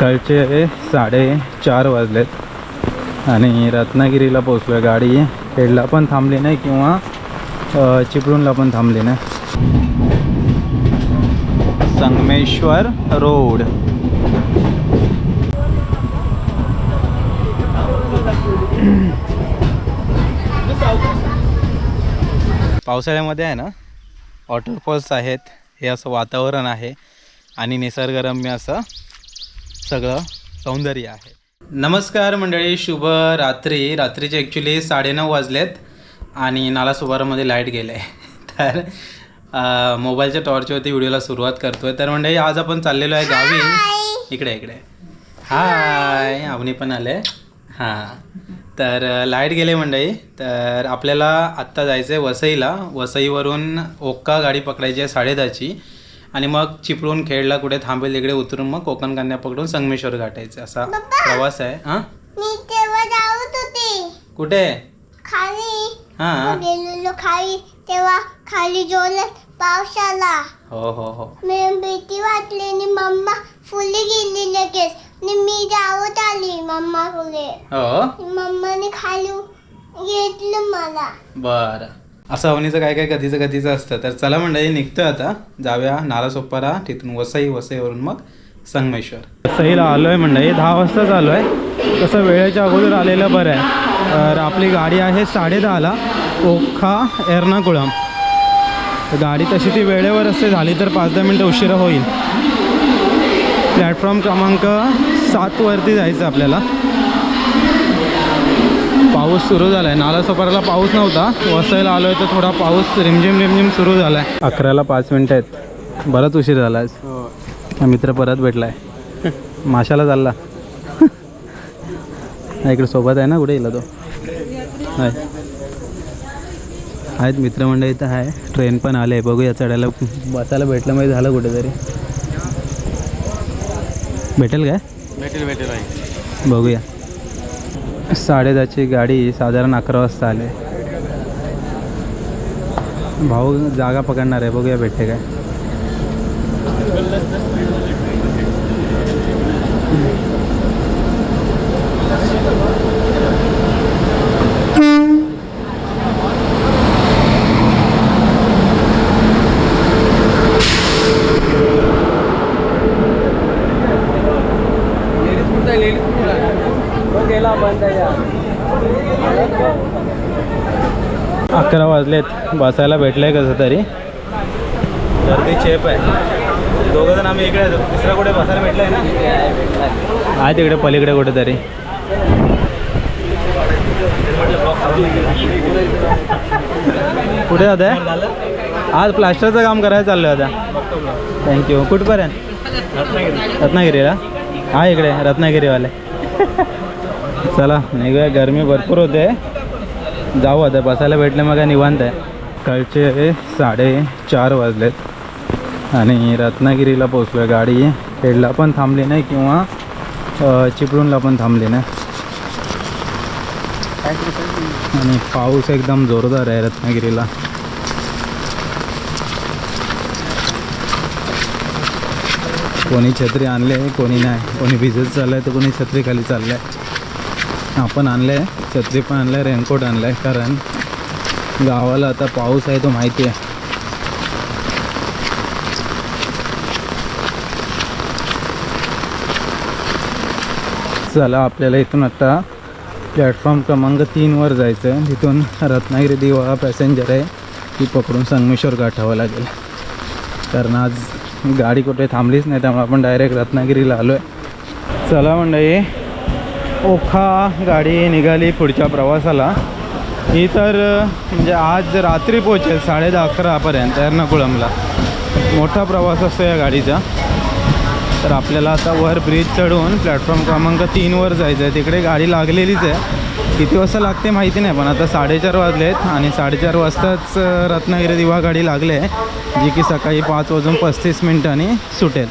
कालचे साडेचार वाजलेत. आणि रत्नागिरीला पोचलो गाडी हेडला पण थांबली नाही किंवा चिपळूणला पण थांबली नाही. संगमेश्वर रोड. पावसाळ्यामध्ये आहे ना वॉटरफॉल्स आहेत. हे असं वातावरण आहे. आणि निसर्गरम्य असं सगळं सौंदर्य आहे. नमस्कार मंडळी शुभ रात्री. रात्रीचे ॲक्च्युली साडेनऊ वाजलेत आणि नालासोपारामध्ये लाइट गेलं तर मोबाईलच्या टॉर्चवरती व्हिडिओला सुरुवात करतोय. तर मंडळी आज आपण चाललेलो आहे गावी. इकडे इकडे. हाय अवनी पण आले. हां. तर लाइट गेले मंडळी. तर आपल्याला आत्ता जायचं आहे वसईला. वसईवरून ओक्का गाडी पकडायची आहे साडेदहाची. आणि मग चिपळूण खेडला कुठे थांबेल तिकडे उतरून मग कोकण कन्या पकडून संगमेश्वर गाठायचं असा प्रवास आहे. हां? मी तेव्हा जात होते. कुठे? खाली. हां गेलेलो खाली. तेव्हा खाली जोरात पाऊस आला. हो हो हो. मी भीती वाटली आणि मम्मा फुले गेली लगेच. आणि मी जावत आली मम्मा फुले हो? मम्माने खाली घेतलं मला. बरं. असं अवनीचं काय काय कधीचं कधीचं असतं. तर चला मंडळी निघतोय आता. जाऊया नालासोपारा तिथून वसई वसईवरून मग संगमेश्वर. वसईला आलो आहे मंडळी दहा वाजताच आलो आहे तसं वेळेच्या अगोदर आलेलं बरं आहे. तर आपली गाडी आहे साडेदहाला ओखा एर्नाकुळम. गाडी तशी ती वेळेवर असते झाली तर पाच दहा मिनटं उशिरा होईल. प्लॅटफॉर्म क्रमांक सातवरती जायचं आपल्याला. पाऊस सुरू झाला आहे नालासोपाराला पाऊस नव्हता. वसईला आलो आहे तर थोडा पाऊस रिमझिम रिमझिम सुरू झाला आहे अकराला पाच मिनटं आहेत. बराच उशीर झाला आज. हा. मित्र परत भेटला आहे माशाला चालला. इकडे सोबत आहे ना? कुठे गेला तो? आहे आहेत मित्रमंडळी इथं. आहे ट्रेन पण आले बघूया चढायला. बसायला भेटलं माहिती झालं कुठेतरी. भेटेल काय? भेटेल भेटेल बघूया. साडेदहाची गाडी साधारण अकरा वाजता आली. भाऊ जागा पकडणार आहे बघूया भेटते काय. अकरा वाजलेत. बसायला भेटलंय कसं तरी. गर्दी चेप आहे. दोघं जण आम्ही इकडे दुसऱ्या कुठे बसायला भेटलंय ना? आहे तिकडे पलीकडे कुठेतरी. कुठे जात आहे आज प्लास्टरचं काम करायला चाललं आता. थँक्यू कुठपर्यंत? रत्नागिरीला? हा इकडे. रत्नागिरीवाले. चला निघूया. गरमी भरपूर होते. जाऊ आता बसायला भेटलं मग काय निवांत आहे. कालचे साडेचार वाजलेत. आणि रत्नागिरीला पोचलो आहे गाडी हेडला पण थांबली नाही किंवा चिपळूणला पण थांबली नाही. आणि पाऊस एकदम जोरदार आहे रत्नागिरीला. कोणी छत्री आणले कोणी नाही. कोणी भिजत चाललं आहे तर कोणी छत्री खाली चाललं आहे आपण आणलं आहे छत्री पण आणलं आहे रेनकोट आणलं आहे कारण गावाला आता पाऊस आहे तो माहिती आहे. चला आपल्याला इथून आता प्लॅटफॉर्म क्रमांक तीनवर जायचं आहे तिथून रत्नागिरी दिवा पॅसेंजर आहे. ती पकडून संगमेश्वर गाठावं लागेल. कारण आज गाडी कुठे थांबलीच नाही त्यामुळे आपण डायरेक्ट रत्नागिरीला आलो आहे चला मंडळी ओखा गाडी निघाली पुढच्या प्रवासाला. ही तर म्हणजे आज रात्री पोहोचेल साडे दहा अकरापर्यंत एर्नाकुळमला मोठा प्रवास असतो या गाडीचा. तर आपल्याला आता वर ब्रिज चढून प्लॅटफॉर्म क्रमांक तीनवर जायचं आहे. तिकडे गाडी लागलेलीच आहे. किती वाजता लागते माहिती नाही पण आता साडेचार वाजले आहेत आणि साडेचार वाजताच रत्नागिरी दिवा गाडी लागली आहे जी की सकाळी पाच वाजून पस्तीस मिनिटांनी सुटेल.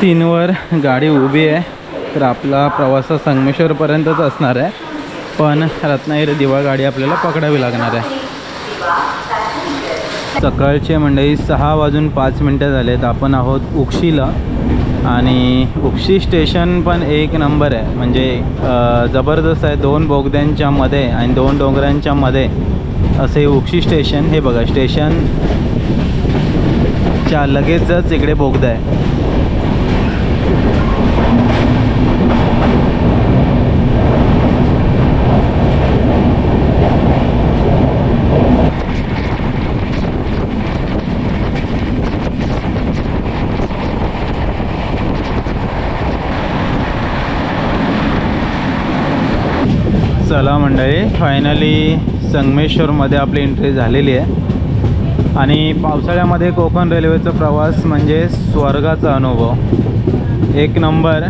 तीनवर गाडी उभी आहे. तर आपला प्रवास संगमेश्वरपर्यंतच असणार आहे. पण रत्नागिरी दिवा गाडी आपल्याला पकडावी लागणार आहे. सकाळचे मंडळी सहा वाजून पाच मिनटं झालेत. आपण आहोत उक्षीला. आणि उक्षी स्टेशन पण एक नंबर आहे. म्हणजे जबरदस्त आहे. दोन बोगद्यांच्या मध्ये आणि दोन डोंगरांच्या मध्ये असे उक्षी स्टेशन. हे बघा स्टेशनच्या लगेचच इकडे बोगदा आहे. चला मंडळी फायनली संगमेश्वरमध्ये आपली एंट्री झालेली आहे. आणि पावसाळ्यामध्ये कोकण रेल्वेचा प्रवास म्हणजे स्वर्गाचा अनुभव. एक नंबर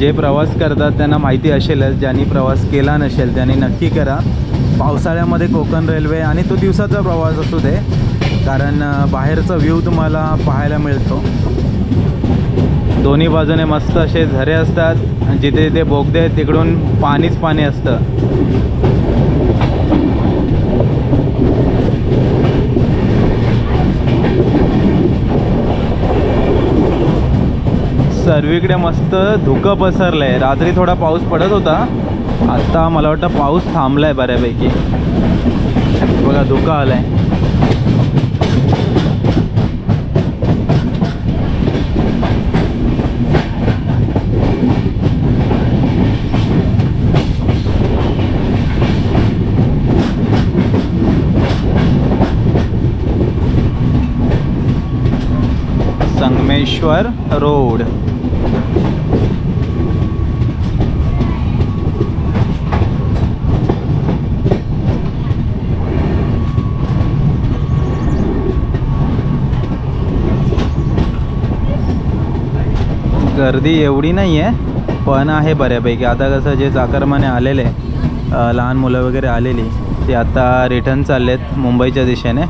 जे प्रवास करतात त्यांना माहिती असेलच ज्यांनी प्रवास केला नसेल त्यांनी नक्की करा. पावसाळ्यामध्ये कोकण रेल्वे आणि तो दिवसाचा प्रवास असू दे कारण बाहेरचा व्ह्यू तुम्हाला पाहायला मिळतो. दोन्ही बाजूने मस्त असे झरे असतात. जिथे जिथे बोगदे आहेत तिकडून पाणीच पाणी असतं. सर्वीकडे मस्त धुकं पसरलं आहे रात्री थोडा पाऊस पडत होता. आत्ता मला वाटतं पाऊस थांबला आहे बऱ्यापैकी. बघा धुकं आलं आहे महाबळेश्वर रोड. गर्दी एवढी नाही आहे पण आहे बऱ्यापैकी. आता कसं जे चाकरमाने आलेले लहान मुलं वगैरे आलेली ते आता रिटर्न चाललेत मुंबईच्या दिशेने.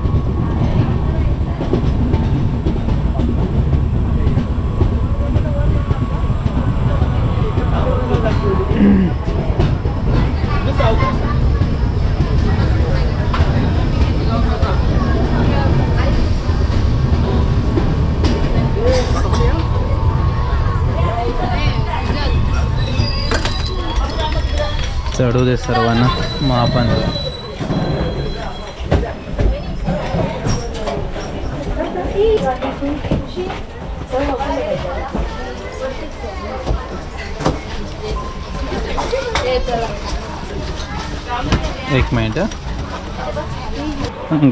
चढू दे सर्वांना. मग आपण. एक मिनिट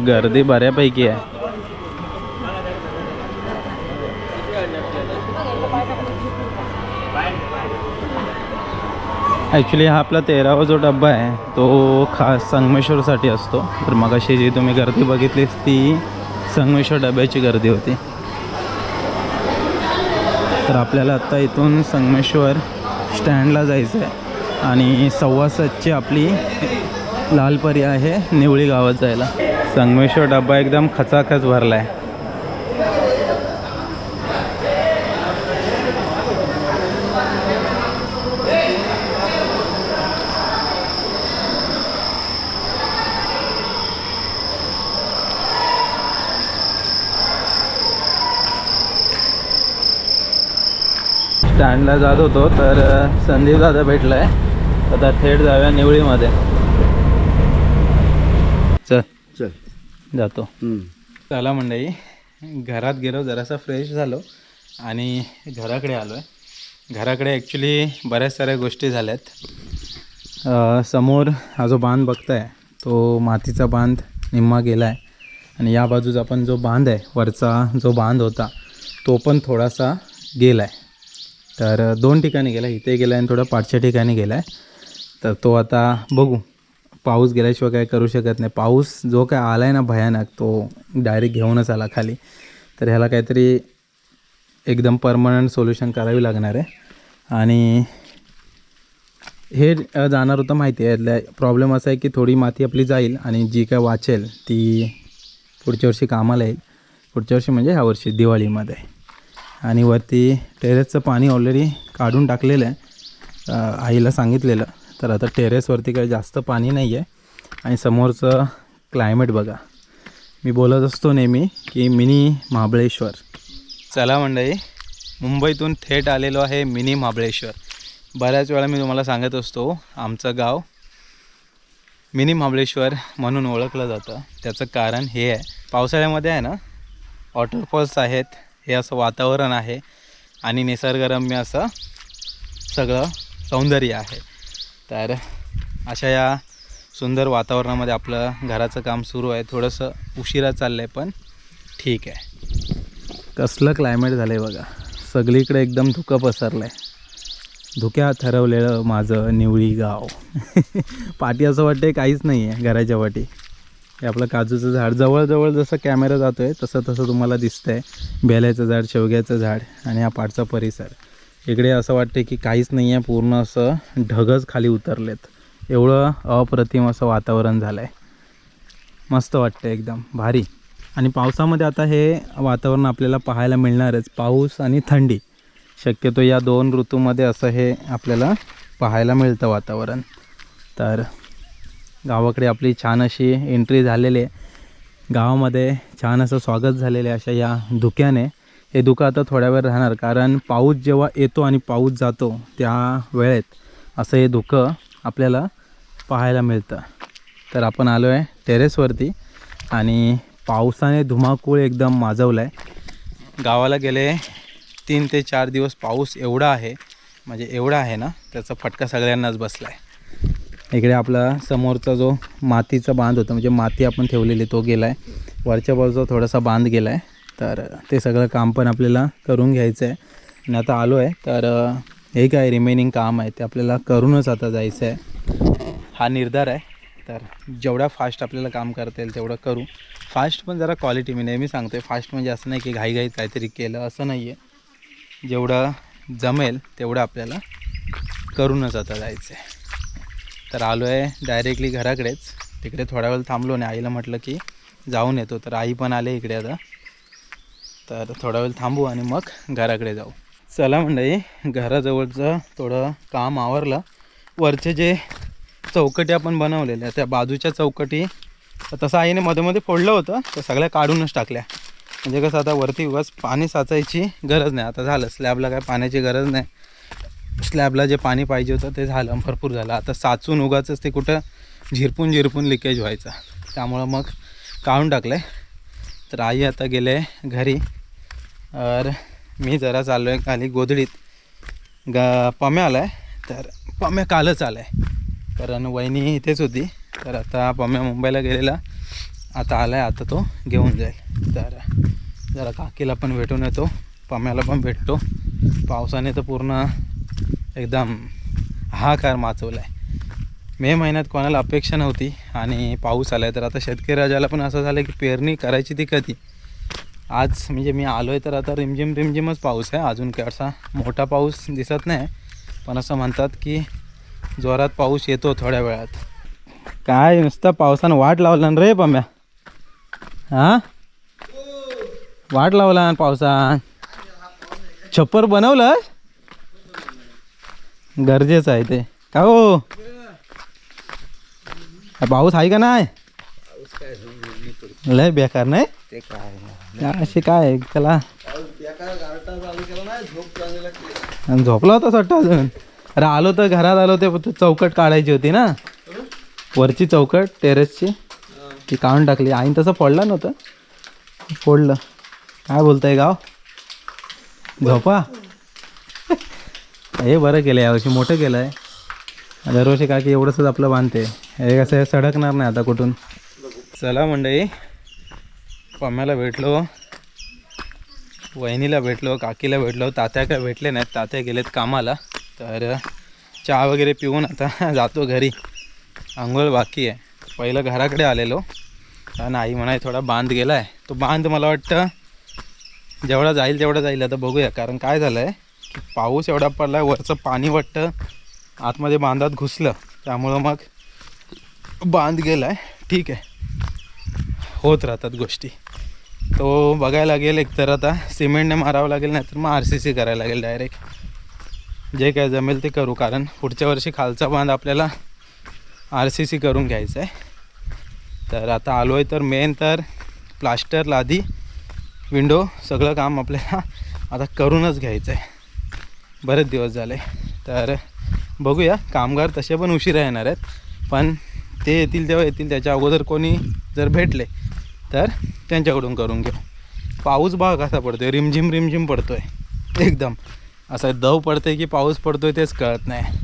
गर्दी बऱ्यापैकी आहे. ॲक्च्युली हा आपला तेरावा जो डब्बा आहे तो खास संगमेश्वरसाठी असतो. तर मग अशी जी तुम्ही गर्दी बघितलीस ती संगमेश्वर डब्याची गर्दी होती. तर आपल्याला आत्ता इथून संगमेश्वर स्टँडला जायचं आहे आणि सव्वा सातची आपली लालपरी आहे निवळी गावात जायला. संगमेश्वर डब्बा एकदम खचाखच भरला आहे स्टँडला जात होतो तर संदीप दादा भेटला आहे आता थेट जाऊया निवळीमध्ये. चल. चल. जातो. चला मंडळी घरात गेलो जरासा फ्रेश झालो आणि घराकडे आलो आहे घराकडे ॲक्च्युली बऱ्याच साऱ्या गोष्टी झाल्यात. समोर हा जो बांध बघताय तो मातीचा बांध निम्मा गेला आहे आणि या बाजूचा पण जो बांध आहे वरचा जो बांध होता तो पण थोडासा गेला आहे तर दोन ठिकाणी गेला इथे गेला आणि थोडा पाठच्या ठिकाणी गेला आहे तर तो आता बघू. पाऊस गेल्याशिवाय काय करू शकत नाही. पाऊस जो काय आला आहे ना भयानक तो डायरेक्ट घेऊनच आला खाली. तर ह्याला काहीतरी एकदम परमनंट सोल्युशन करावी लागणार आहे. आणि हे जाणार होतं माहिती आहे. यातल्या प्रॉब्लेम असा आहे की थोडी माती आपली जाईल आणि जी काय वाचेल ती पुढच्या वर्षी कामाला येईल. पुढच्या वर्षी म्हणजे ह्या वर्षी दिवाळीमध्ये. आणि वरती टेरेसचं पाणी ऑलरेडी काढून टाकलेलं आहे. आईला सांगितलेलं. तर आता टेरेसवरती काही जास्त पाणी नाही आहे आणि समोरचं क्लायमेट बघा. मी बोलत असतो नेहमी की मिनी महाबळेश्वर. चला मंडळी मुंबईतून थेट आलेलो आहे मिनी महाबळेश्वर. बऱ्याच वेळा मी तुम्हाला सांगत असतो आमचं गाव मिनी महाबळेश्वर म्हणून ओळखलं जातं. त्याचं कारण हे आहे. पावसाळ्यामध्ये आहे ना वॉटरफॉल्स आहेत हे असं वातावरण आहे आणि निसर्गरम्य असं सगळं सौंदर्य आहे. तर अशा या सुंदर वातावरणामध्ये आपलं घराचं काम सुरू आहे. थोडंसं उशिरा चाललं आहे पण ठीक आहे. कसलं क्लायमेट झालं आहे बघा. सगळीकडे एकदम धुकं पसरलं आहे धुक्यात ठरवलेलं माझं निवळी गाव. पाठी असं वाटतं काहीच नाही आहे घराच्या पाठी. हे आपलं काजूचं झाड. जवळजवळ जसं कॅमेरा जातो आहे तसं तसं तुम्हाला दिसतं आहे बेल्याचं झाड शेवग्याचं झाड आणि हा पाठचा परिसर. इकडे असं वाटतं की काहीच नाही आहे पूर्ण असं ढगच खाली उतरलेत. एवढं अप्रतिम असं वातावरण झालं आहे मस्त वाटतं एकदम भारी. आणि पावसामध्ये आता हे वातावरण आपल्याला पाहायला मिळणारच पाऊस आणि थंडी. शक्यतो या दोन ऋतूमध्ये असं हे आपल्याला पाहायला मिळतं वातावरण. तर गावाकडे आपली छान अशी एंट्री झालेली आहे. गावामध्ये छान असं स्वागत झालेलं आहे अशा या धुक्याने. हे धुकं आता थोड्या वेळ राहणार कारण पाऊस जेव्हा येतो आणि पाऊस जातो त्या वेळेत असं हे धुकं आपल्याला पाहायला मिळतं. तर आपण आलो आहे टेरेसवरती आणि पावसाने धुमाकूळ एकदम माजवला आहे गावाला गेले तीन ते चार दिवस पाऊस एवढा आहे म्हणजे एवढा आहे ना त्याचा फटका सगळ्यांनाच बसला आहे इकडे आपला समोरचा जो मातीचा बांध होता म्हणजे माती आपण ठेवलेली तो गेला आहे वरच्या बाजूचा थोडासा बांध गेला आहे तर ते सगळं काम पण आपल्याला करून घ्यायचं आहे आणि आता आलो आहे तर हे काय रिमेनिंग काम आहे ते आपल्याला करूनच आता जायचं आहे हा निर्धार आहे. तर जेवढा फास्ट आपल्याला काम करता येईल तेवढं करू. फास्ट पण जरा क्वालिटी मी नेहमी सांगतो आहे फास्ट म्हणजे असं नाही की घाईघाईत काहीतरी केलं असं नाही आहे जेवढं जमेल तेवढं आपल्याला करूनच आता जायचं आहे तर आलो आहे डायरेक्टली घराकडेच. तिकडे थोडा वेळ थांबलो आणि आईला म्हटलं की जाऊन येतो. तर आई पण आले इकडे आता. तर थोडा वेळ थांबू आणि मग घराकडे जाऊ. चला मंडळी घराजवळचं थोडं काम आवरलं. वरचे जे चौकटी आपण बनवलेल्या त्या बाजूच्या चौकटी तसं आईने मध्ये मध्ये फोडलं होतं. तर सगळ्या काढूनच टाकल्या. म्हणजे कसं आता वरती उगाच पाणी साचायची गरज नाही. आता झालं स्लॅबला काय पाण्याची गरज नाही. स्लॅबला जे पाणी पाहिजे होतं ते झालं भरपूर झालं. आता साचून उगाचच ते कुठं झिरपून झिरपून लिकेज व्हायचं. त्यामुळं मग काढून टाकलं आहे तर आई आता गेले घरी. तर मी जरा चाललो आहे खाली गोधडीत. ग पम्या आला आहे तर पम्या कालच आला आहे कारण वहिनी इथेच होती. तर आता पम्या मुंबईला गेलेला. आता आला आहे आता तो घेऊन जाईल. तर जरा काकीला पण भेटून येतो. पम्याला पण भेटतो. पावसाने तर पूर्ण एकदम हाकार माचवला आहे मे महिन्यात कोणाला अपेक्षा नव्हती आणि पाऊस आला आहे तर आता शेतकरी राजाला पण असं झालं की पेरणी करायची ती कधी? आज म्हणजे मी आलो आहे तर आता रिमझिम रिमझिमच पाऊस आहे. अजून काय असा मोठा पाऊस दिसत नाही पण असं म्हणतात की जोरात पाऊस येतो थोड्या वेळात. काय नुसतं पावसानं वाट लावला रे पम्या? हां? वाट लावला पावसान. छप्पर बनवलं गरजेचं आहे ते. का हो? पाऊस आहे का नाही? लय बेकार नाही? ते काय असे काय त्याला आणि झोपला होता वाटतं अजून. अरे आलो तर घरात आलो ते चौकट काढायची होती ना. वरची चौकट टेरेसची ती काढून टाकली. आईन तसं फोडलं नव्हतं. फोडलं. काय बोलताय गाव? झोपा. हे बरं केलं यावर्षी मोठं केलं आहे दरवर्षी काय की एवढंसच आपलं बांधते. हे कसं आहे, सडकणार नाही आता कुठून. चला मंडई पम्याला भेटलो वहिनीला भेटलो काकीला भेटलो तात्या काय भेटले नाहीत तात्या गेलेत कामाला. तर चहा वगैरे पिऊन आता जातो घरी. आंघोळ बाकी आहे. पहिलं घराकडे आलेलो. कारण आई म्हणाय थोडा बांध गेला आहे तो बांध मला वाटतं जेवढा जाईल तेवढा जाईल. आता बघूया कारण काय झालं आहे पाऊस एवढा पडला आहे वरचं पाणी वाटतं आतमध्ये बांधात घुसलं त्यामुळं मग बांध गेला आहे ठीक आहे. होत राहतात गोष्टी. तो बघायला लागेल एक तर आता सिमेंटने मारावं लागेल नाही तर मग आर सी सी करायला लागेल डायरेक्ट जे काय जमेल ते करू कारण पुढच्या वर्षी खालचा बांध आपल्याला आर सी सी करून घ्यायचा आहे. तर आता आलो आहे तर मेन तर प्लास्टर लादी विंडो सगळं काम आपल्याला आता करूनच घ्यायचं आहे. बरेच दिवस झाले. तर बघूया कामगार तसे पण उशिरा येणार आहेत. पण ते येतील तेव्हा येतील त्याच्या अगोदर कोणी जर भेटले तर त्यांच्याकडून करून घेऊ. पाऊस बघा कसा पडतोय रिमझिम रिमझिम पडतोय. एकदम. असं दव पडतंय की पाऊस पडतोय तेच कळत नाही.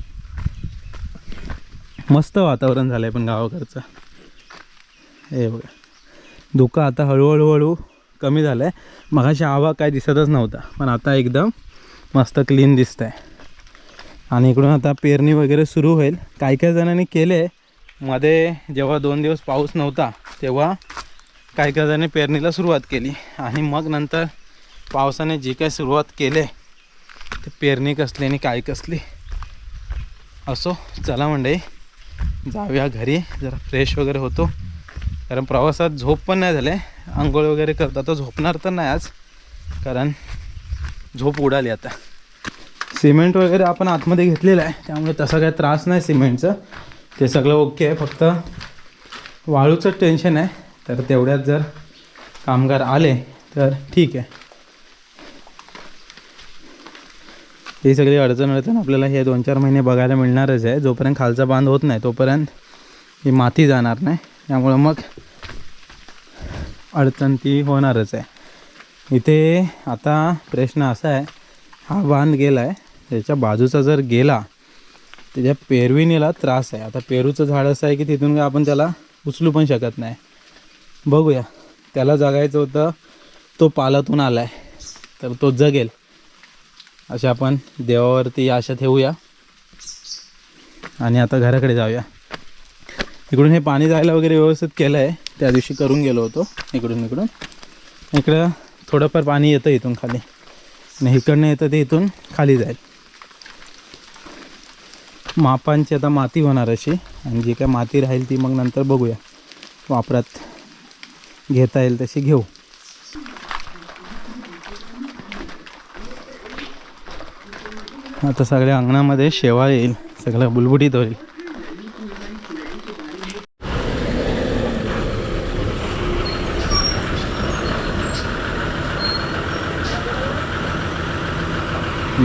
मस्त वातावरण झालं आहे पण गावाकडचं. हे बघा. धुकं आता हळूहळू हळू कमी झालं आहे मगाशी आवा काय दिसतच नव्हता पण आता एकदम मस्त क्लीन दिसतं आहे आणि इकडून आता पेरणी वगैरे सुरू होईल. काही काही जणांनी केले. मध्ये जेव्हा दोन दिवस पाऊस नव्हता तेव्हा काही काही जणांनी पेरणीला सुरुवात केली. आणि मग नंतर पावसाने जी काही सुरुवात केले ते पेरणी कसली आणि काय कसली असो चला मंडळी जाऊया घरी. जरा फ्रेश वगैरे होतो. कारण प्रवासात झोप पण नाही झाले. आंघोळ वगैरे करता तर झोपणार तर नाही आज. कारण झोप उडाली आता. सिमेंट वगैरे आपण आतमध्ये घेतलेलं आहे त्यामुळे तसा काही त्रास नाही सिमेंटचा. ते सगळं ओके आहे फक्त वाळूचं टेन्शन आहे. तर तेवढ्यात जर कामगार आले तर ठीक आहे. ही सगळी अडचण अडचण आपल्याला हे दोन चार महिने बघायला मिळणारच आहे. जोपर्यंत खालचा बांध होत नाही तोपर्यंत ही माती जाणार नाही. त्यामुळं मग अडचण ती होणारच आहे. इथे आता प्रश्न असा आहे हा बांध गेला आहे त्याच्या बाजूचा जर गेला त्याच्या पेरविणीला त्रास आहे. आता पेरूचं झाड असं आहे की तिथून काय आपण त्याला उचलू पण शकत नाही. बघूया. त्याला जगायचं होतं तो पालातून आला आहे तर तो जगेल. असे आपण देवावरती आशा ठेवूया. आणि आता घराकडे जाऊया. इकडून हे पाणी जायला वगैरे व्यवस्थित केलं आहे त्या दिवशी करून गेलो होतो इकडून इकडून इकडं थोडंफार पाणी येतं इथून खाली. आणि इकडनं येतं ते इथून खाली जाईल. मापांची आता माती होणार अशी. आणि जी काय माती राहील ती मग नंतर बघूया. वापरात घेता येईल तशी घेऊ. आता सगळ्या अंगणामध्ये शेवाळ येईल. सगळं बुलबुटीत होईल.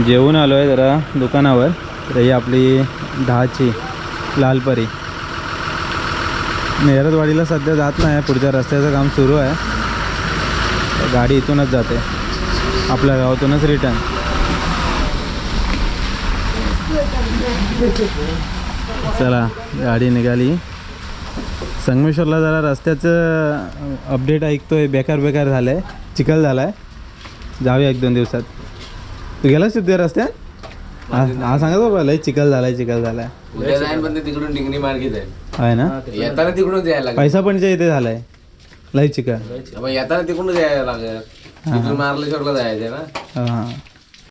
जेवून आलो आहे जरा दुकानावर. तर ही आपली दहाची लालपरी. नेहरदवाडीला सध्या जात नाही पुढच्या रस्त्याचं काम सुरू आहे. गाडी इथूनच जाते. आपल्या गावातूनच रिटर्न चला गाडी निघाली. संगमेश्वरला जरा रस्त्याचं अपडेट ऐकतोय. बेकार बेकार झालं आहे चिखल झाला आहे जाऊया एक दोन दिवसात. तू गेलास तिथे रस्त्यात? हा हा सांगत बाबा लय चिखल झालाय चिखल झालाय. उद्या जाईन पण ते तिकडून डिंगणी मार्गी जाईल आहे ना? येताना तिकडूनच यायला लागेल. पैसा पणच्या इथे झालाय. लय चिखल. मग येताना तिकडूनच यायला लागेल. तिथून मार्लेश्वरला जायचंय ना? हां.